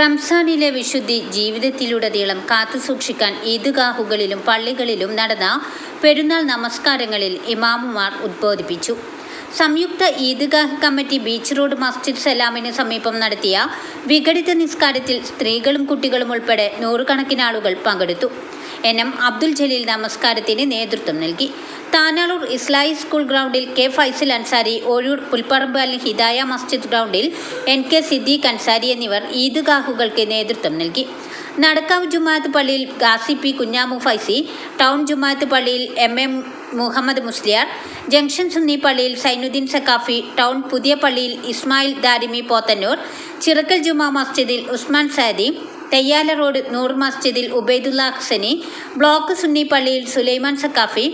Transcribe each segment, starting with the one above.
റംസാനിലെ വിശുദ്ധി ജീവിതത്തിലുടനീളം കാത്തുസൂക്ഷിക്കാൻ ഈദ്ഗാഹുകളിലും പള്ളികളിലും നടന്ന പെരുന്നാൾ നമസ്കാരങ്ങളിൽ ഇമാമുമാർ ഉദ്ബോധിപ്പിച്ചു. സംയുക്ത Eidgah committee beach road Masjid സലാമിന് സമീപം നടത്തിയ വിഘടിത നിസ്കാരത്തിൽ സ്ത്രീകളും കുട്ടികളും ഉൾപ്പെടെ നൂറുകണക്കിനാളുകൾ പങ്കെടുത്തു. എൻ. എം. അബ്ദുൽ ജലീൽ നമസ്കാരത്തിന് നേതൃത്വം നൽകി. താനാളൂർ ഇസ്ലായി സ്കൂൾ ഗ്രൗണ്ടിൽ കെ ഫൈസൽ അൻസാരി ഓഴൂർ പുൽപ്പറമ്പ് അൽ ഹിദായ മസ്ജിദ് ഗ്രൗണ്ടിൽ എൻ കെ സിദ്ദീഖ് അൻസാരി എന്നിവർ ഈദ്ഗാഹുകൾക്ക് നേതൃത്വം നൽകി. നടക്കാവ് ജുമാഅത്ത് പള്ളിയിൽ ഗാസി പി കുഞ്ഞാമു ഫൈസി ടൗൺ ജുമാഅത്ത് പള്ളിയിൽ M M Muhammad Musliyar junction Sunni പള്ളിയിൽ സൈനുദ്ദീൻ സക്കാഫി ടൗൺ പുതിയ പള്ളിയിൽ ഇസ്മായിൽ ദാരിമി പോത്തന്നൂർ ചിറക്കൽ ജുമാ മസ്ജിദിൽ ഉസ്മാൻ സാദി തെയ്യാല റോഡ് നൂർ മസ്ജിദിൽ ഉബൈദുല്ല ഹസനി ബ്ലോക്ക് സുന്നി പള്ളിയിൽ സുലൈമാൻ സക്കാഫി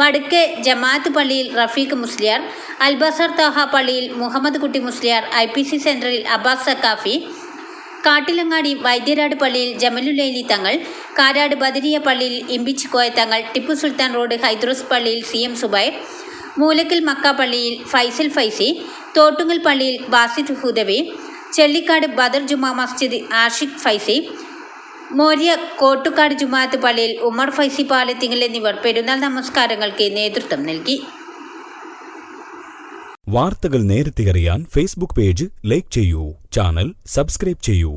വടക്കേ ജമാഅത്ത് പള്ളിയിൽ റഫീഖ് മുസ്ലിയാർ അൽബസർ തോഹ പള്ളിയിൽ Muhammad Kutty Musliyar I P C സെന്ററിൽ അബ്ബാസ് സക്കാഫി കാട്ടിലങ്ങാടി വൈദ്യരാട് പള്ളിയിൽ ജമലുലൈലി തങ്ങൾ കാരാട് ബദരിയ പള്ളിയിൽ ഇമ്പിച്ച് കോയ തങ്ങൾ ടിപ്പു സുൽത്താൻ റോഡ് ഹൈദ്രോസ് പള്ളിയിൽ സി എം സുബൈർ മൂലക്കൽ മക്ക പള്ളിയിൽ ഫൈസൽ ഫൈസി തോട്ടുങ്ങൽ പള്ളിയിൽ ബാസിദ് ഹുദവി ചെള്ളിക്കാട് ബദർ ജുമാ മസ്ജിദ് ആഷിഖ് ഫൈസി മോര്യ കോട്ടുകാട് ജുമാഅത്ത് പള്ളിയിൽ ഉമർ ഫൈസി പാലത്തിങ്ങൽ എന്നിവർ പെരുന്നാൾ നമസ്കാരങ്ങൾക്ക് നേതൃത്വം നൽകി. വാർത്തകൾ നേരത്തെ അറിയാൻ ഫേസ്ബുക്ക് പേജ് ലൈക്ക് ചെയ്യൂ ചാനൽ സബ്സ്ക്രൈബ് ചെയ്യൂ.